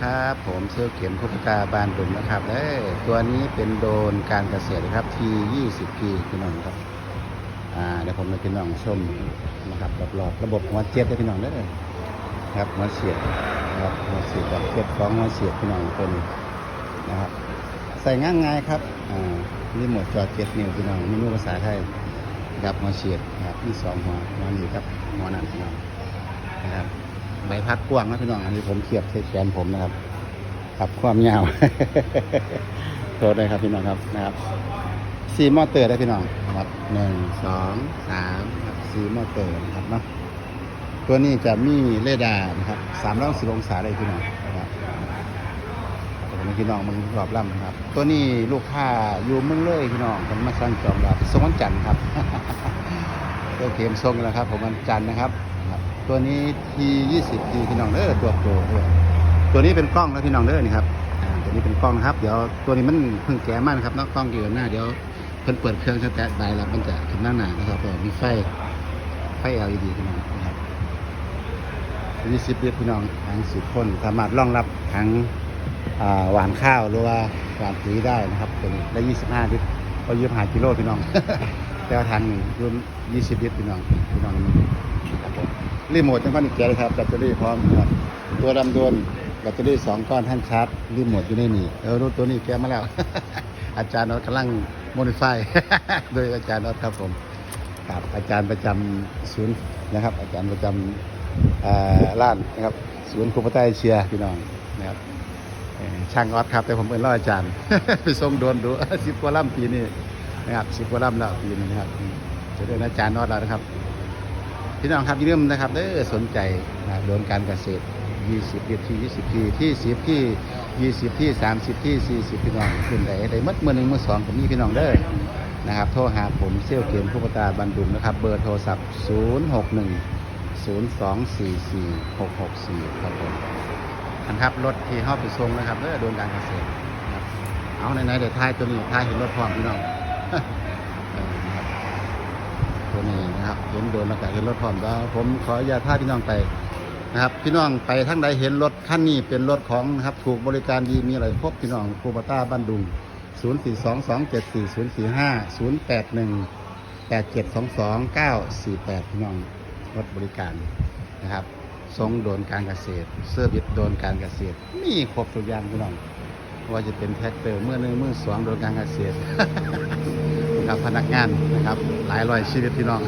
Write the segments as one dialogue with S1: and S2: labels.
S1: ครับ ผมเซลลเข็มคุปตาบานดุมนะครับเอ้ตัวนี้เป็นโดรนการเกษตรนะครับที20 p พี่น้องครับอ่าเดี๋ยวผมให้พี่น้องชมนะครับรอบๆระบบหัวเจี๊ยบได้พี่น้องได้เลยครับหัวเสียบนะครับหัวเสียบแบบเทียบสองหัวเสียบพี่น้องตัวนี้นะครับใส่ง่ายง่ายครับอ่ารีโมทจอเจ็ดนิ้วพี่น้องเมนูภาษาไทยครับหัวเสียบนะครับมีสองหัวหัวนี้ครับหัวนั้นพี่น้องนะครับ ใบพัดกว้างนะพี่น้องอันนี้ผมเทียบใส่แขนผมนะครับครับความยาวโทษเลยครับพี่น้องครับนะครับซีมอเตอร์ได้พี่น้องครับหนึ่งสองสามครับซีมอเตอร์นะครับเนาะตัวนี้จะมีเรดาร์นะครับสามร้อยสิบองศาเลยพี่น้องนะครับพี่น้องมึงรอบล่ำนะครับ ตัวนี้ลูกค้าอยู่เมืองเลยพี่น้องผมมาสั่งจองรับส่งวันจันทร์ครับ ตัวเข็มทรงนะครับ ผมวันจันทร์นะครับ ตัวนี้ทียี่สิบทีพี่น้องเด้อตัวโปรด้วยตัวนี้เป็นกล้องนะพี่น้องเด้อนี่ครับตัวนี้เป็นกล้องนะครับ เดี๋ยวตัวนี้มันเพิ่งแกะมานะครับเนอกกล้องอยู่หน้าเดี๋ยวเพิ่นเปิดเครื่องสแตทได้แล้วมันจะขึ้นหน้าหนานะครับแล้วมีไฟไฟ LED พี่น้องนะครับยี่สิบลิตรพี่น้องทางสิบคนสามารถรองรับทั้งหวานข้าวหรือว่าหวานปุ๋ยได้นะครับตัวนี้ได้25ลิตรก็ยี่ห้ากิโลพี่น้อง แต่ว่าทางนี้รุ่น20ลิตรพี่น้องพี่น้องครับผมรีโมททั้งก้อนอีกแกเลยครับแบตเตอรี่พร้อมครับตัวดำโดนแบตเตอรี่สองก้อนท่านชาร์จรีโมทอยู่ในนี่เออรู้ตัวนี้แกมาแล้ว อาจารย์น็อตกำลังโมดิฟายโดยอาจารย์น็อตครับผมครับอาจารย์ประจำศูนย์นะครับ อาจารย์ประจำอ่าร้านนะครับศูนย์คูปต้าเอเชียพี่น้องนะครับช่างออดครับแต่ผมเป็นร้ออาจารย์ ไปส่งโดนดูสิบกว่าลำปีนี้ นะครับสิบกว่าลำแล้วปีนี้นะครับจะเดินอาจารย์นอดแล้วนะครับ พี่น้องครับอย่าลืมนะครับเด้อสนใจนะโดนการเกษตร 20ลิตรที่ 20 ที่ที่ 10 ที่ 20 ที่ 30 ที่ 40 พี่น้องขึ้นได้ได้หมดมือหนึ่งมือสองผมมีพี่น้องเด้อนะครับโทรหาผมเซลลเกมผู้ประตาบันดุมนะครับ เบอร์โทรศัพท์ 061 0244 664 ครับผมนะครับ รถที่เข้าไปส่งนะครับเออโดนการเกษตรครับเอาไหนๆเดี๋ยวท้ายตัวนี้ท้ายเห็นรถพร้อมพี่น้อง ตัวนี้นะครับเห็นโดนแล้วก็เห็นรถพร้อมแล้วผมขออนุญาตท่าพี่น้องไปนะครับ พี่น้องไปทั้งใดเห็นรถคันนี้เป็นรถของนะครับ ถูกบริการดีมีอะไรพบพี่น้องคูปต้าบ้านดุง 0 4 2 2 7 4 0 4 5 0 8 1 8 7 2 2 9 4 8 พี่น้องรถบริการนะครับทรงโดนการเกษตร เสื้อบิดโดนการเกษตร มีครบทุกอย่างพี่น้อง ว่าจะเป็นแท็กเตอร์เมื่อหนึ่งเมื่อสองโดนการเกษตรนะครับพนักงานนะครับหลายร้อยชีวิตพี่น้อง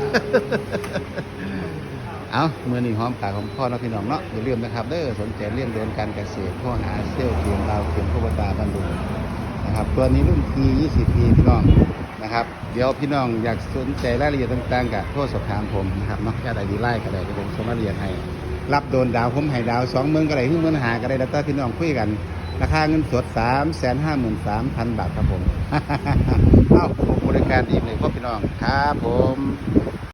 S1: เอาเมื่อนี้หอมปากของพ่อแล้วพี่น้องเนาะอย่าลืมนะครับเด้อสนใจเรื่องโดนการเกษตรพ่อหาเซลล์เขียนดาวเขียนพวกตาบันดุนะครับตัวนี้รุ่น T 20 P พี่น้องนะครับ เดี๋ยวพี่น้องอยากสนใจรายละเอียดต่างๆกับโทรสอบถามผมนะครับเนาะแค่ใดดีไล่ก็ได้ผมส่งรายละเอียดให้รับโดนดาวผมให้ดาวสองหมื่นก็ได้ขึ้นเมื่นหาก็ได้แล้วแต่พี่น้องคุยกัน ราคาเงินสดสามแสนห้าหมื่นสามพันบาทครับผม เอ้าผมบริการดีเลยพ่อพี่น้อง ครับผม